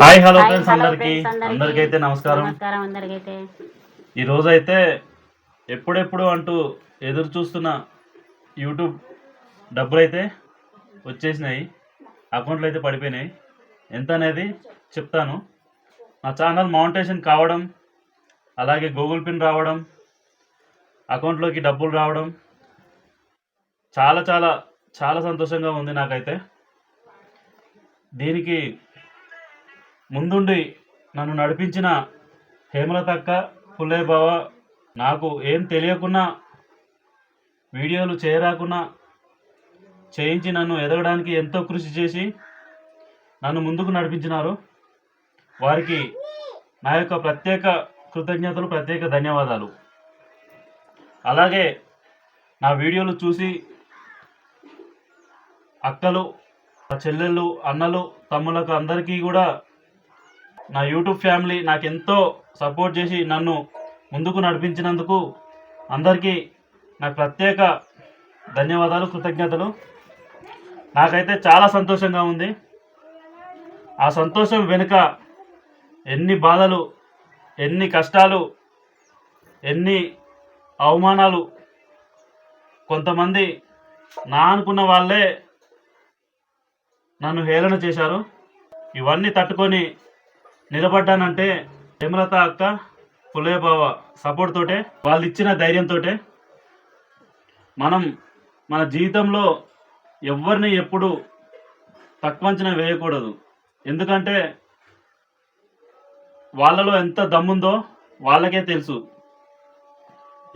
Hi hello friends అందరికి. అందరికైతే నమస్కారం. నమస్కారం అందరికైతే. ఈ రోజు అయితే ఎప్పుడెప్పుడు అంటూ ఎదురు చూస్తున్న యూట్యూబ్ డబ్బులు అయితే వచ్చేసినాయి అకౌంట్లో అయితే పడిపోయినాయి. ఎంత అనేది చెప్తాను. నా ఛానల్ మౌంటేషన్ కావడం అలాగే గూగుల్ పిన్ రావడం అకౌంట్లోకి డబ్బులు రావడం చాలా చాలా చాలా సంతోషంగా ఉంది నాకైతే. దీనికి ముందుండి నన్ను నడిపించిన హేమలతక్క పుల్లయ్య బావ నాకు ఏం తెలియకున్నా వీడియోలు చేయరాకున్నా చేయించి నన్ను ఎదగడానికి ఎంతో కృషి చేసి నన్ను ముందుకు నడిపించినారు. వారికి నా యొక్క ప్రత్యేక కృతజ్ఞతలు ప్రత్యేక ధన్యవాదాలు. అలాగే నా వీడియోలు చూసి అక్కలు చెల్లెళ్ళు అన్నలు తమ్ములకు అందరికీ కూడా నా యూట్యూబ్ ఫ్యామిలీ నాకు ఎంతో సపోర్ట్ చేసి నన్ను ముందుకు నడిపించినందుకు అందరికీ నాకు ప్రత్యేక ధన్యవాదాలు కృతజ్ఞతలు. నాకైతే చాలా సంతోషంగా ఉంది. ఆ సంతోషం వెనుక ఎన్ని బాధలు ఎన్ని కష్టాలు ఎన్ని అవమానాలు కొంతమంది నా అనుకున్న వాళ్ళే నన్ను హేళన చేశారు. ఇవన్నీ తట్టుకొని నిలబడ్డానంటే హేమలత అక్క పుల్లయ్య బావ సపోర్ట్ తోటే వాళ్ళు ఇచ్చిన ధైర్యంతో మనం మన జీవితంలో ఎవరిని ఎప్పుడు తక్కువ అంచనా వేయకూడదు. ఎందుకంటే వాళ్ళలో ఎంత దమ్ముందో వాళ్ళకే తెలుసు.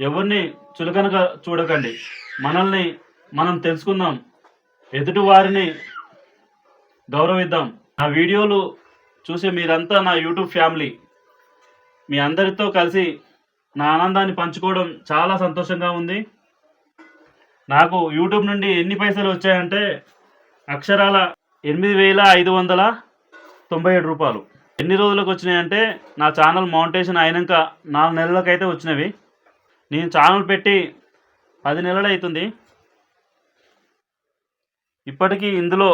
ఎవరిని చులకనగా చూడకండి. మనల్ని మనం తెలుసుకుందాం. ఎదుటి వారిని గౌరవిద్దాం. నా వీడియోలు చూసే మీరంతా నా యూట్యూబ్ ఫ్యామిలీ. మీ అందరితో కలిసి నా ఆనందాన్ని పంచుకోవడం చాలా సంతోషంగా ఉంది. నాకు యూట్యూబ్ నుండి ఎన్ని పైసలు వచ్చాయంటే అక్షరాల ఎనిమిది వేల ఐదు వందల తొంభై ఏడు రూపాయలు. ఎన్ని రోజులకు వచ్చినాయంటే నా ఛానల్ మౌంటేషన్ అయినాక నాలుగు నెలలకైతే వచ్చినవి. నేను ఛానల్ పెట్టి పది నెలలు అవుతుంది. ఇప్పటికీ ఇందులో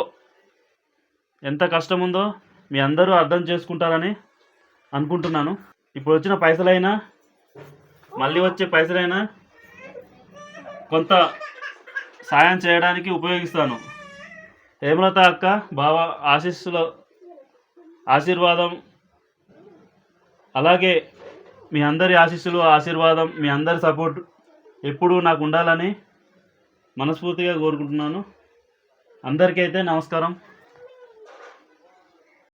ఎంత కష్టం ఉందో మీ అందరూ అర్థం చేసుకుంటారని అనుకుంటున్నాను. ఇప్పుడు వచ్చిన పైసలైనా మళ్ళీ వచ్చే పైసలైనా కొంత సాయం చేయడానికి ఉపయోగిస్తాను. హేమలత అక్క బావ ఆశీస్సుల ఆశీర్వాదం అలాగే మీ అందరి ఆశీస్సులు ఆశీర్వాదం మీ అందరి సపోర్ట్ ఎప్పుడూ నాకు ఉండాలని మనస్ఫూర్తిగా కోరుకుంటున్నాను. అందరికీ అయితే నమస్కారం.